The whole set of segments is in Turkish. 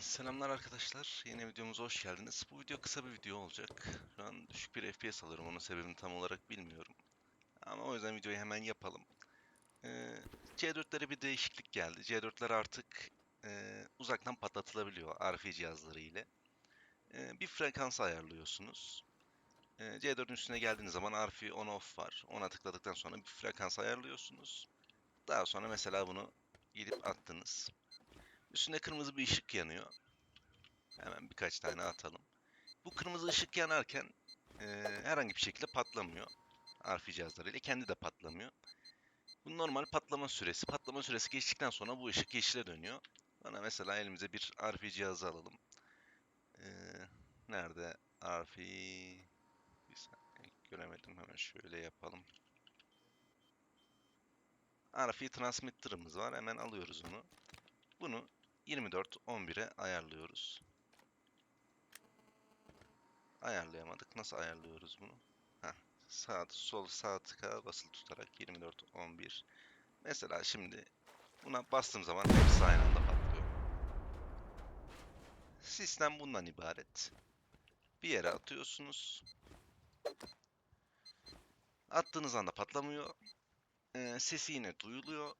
Selamlar arkadaşlar. Yeni videomuza hoş geldiniz. Bu video kısa bir video olacak. Şu an düşük bir FPS alıyorum. Onun sebebini tam olarak bilmiyorum. Ama o yüzden videoyu hemen yapalım. Ee, C4'lere bir değişiklik geldi. C4'ler artık e, uzaktan patlatılabiliyor RF cihazları ile. Ee, bir frekans ayarlıyorsunuz. Ee, C4'ün üstüne geldiğiniz zaman RF on off var. Ona tıkladıktan sonra bir frekans ayarlıyorsunuz. Daha sonra mesela bunu gidip attınız. Üstünde kırmızı bir ışık yanıyor. Hemen birkaç tane atalım. Bu kırmızı ışık yanarken e, herhangi bir şekilde patlamıyor. RF cihazlarıyla kendi de patlamıyor. Bu normal patlama süresi. Patlama süresi geçtikten sonra bu ışık yeşile dönüyor. Bana mesela elimize bir RF cihazı alalım. E, nerede RF? Bir saniye göremedim hemen şöyle yapalım. RF transmitter'ımız var. Hemen alıyoruz onu. Bunu 24-11'e ayarlıyoruz. Ayarlayamadık. Nasıl ayarlıyoruz bunu? Heh, sağ, sol sağ tıka basılı tutarak 24-11. Mesela şimdi buna bastığım zaman hepsi aynı anda patlıyor. Sistem bundan ibaret. Bir yere atıyorsunuz. Attığınız anda patlamıyor. Ee, sesi yine duyuluyor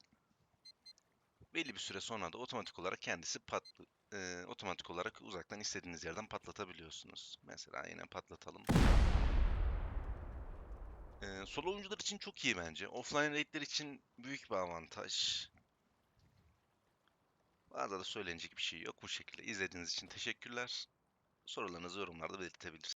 belli bir süre sonra da otomatik olarak kendisi patlı e, otomatik olarak uzaktan istediğiniz yerden patlatabiliyorsunuz. Mesela yine patlatalım. E, solo oyuncular için çok iyi bence. Offline raidler için büyük bir avantaj. Fazla da söylenecek bir şey yok. Bu şekilde izlediğiniz için teşekkürler. Sorularınızı yorumlarda belirtebilirsiniz.